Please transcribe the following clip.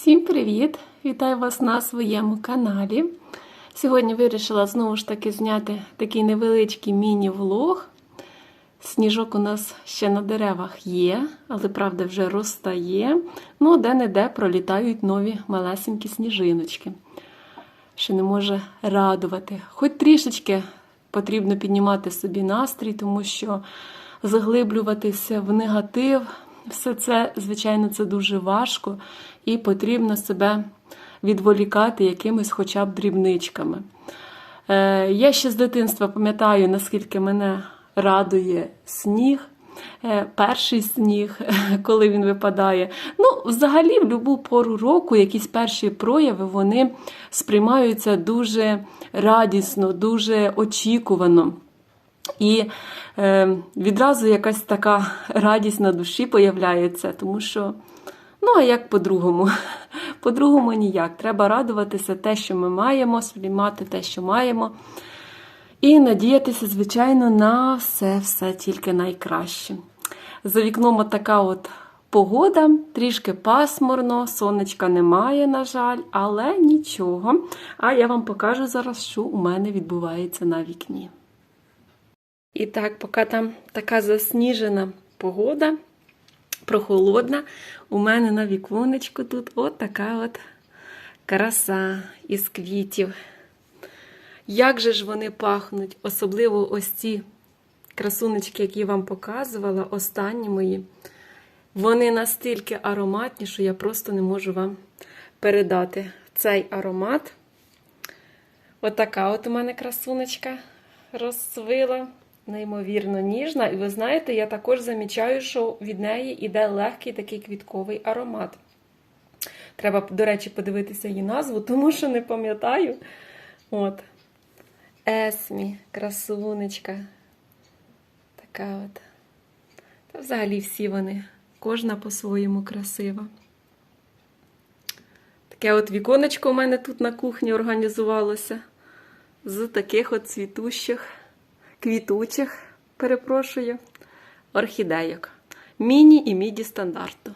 Всім привіт! Вітаю вас на своєму каналі. Сьогодні вирішила знову ж таки зняти такий невеличкий міні-влог. Сніжок у нас ще на деревах є, але правда вже розтає. Ну, де-не-де пролітають нові малесенькі сніжиночки. Що не може радувати. Хоч трішечки потрібно піднімати собі настрій, тому що заглиблюватися в негатив. Все це, звичайно, це дуже важко, і потрібно себе відволікати якимись хоча б дрібничками. Е, я ще з дитинства пам'ятаю, наскільки мене радує сніг, е, перший сніг, коли він випадає. Ну, взагалі, в будь-яку пору року якісь перші прояви вони сприймаються дуже радісно, дуже очікувано. І е, відразу якась така радість на душі появляється, тому що, ну, а як по-другому? По-другому ніяк. Треба радуватися те, що ми маємо, сприймати те, що маємо. І надіятися, звичайно, на все-все тільки найкраще. За вікном така от погода, трішки пасмурно, сонечка немає, на жаль, але нічого. А я вам покажу зараз, що у мене відбувається на вікні. І так, поки там така засніжена погода, прохолодна, у мене на віконечку тут от така от краса із квітів. Як же ж вони пахнуть, особливо ось ці красунечки, які я вам показувала, останні мої. Вони настільки ароматні, що я просто не можу вам передати цей аромат. Отака от у мене красунечка розцвила, неймовірно ніжна. І ви знаєте, я також замічаю, що від неї йде легкий такий квітковий аромат. Треба, до речі, подивитися її назву, тому що не пам'ятаю. От. Есмі, красунечка. Така от. Та взагалі всі вони, кожна по-своєму красива. Таке от віконечко у мене тут на кухні організувалося. З таких от цвітущих, квітучих, перепрошую, орхідейок. Міні і міді стандарту.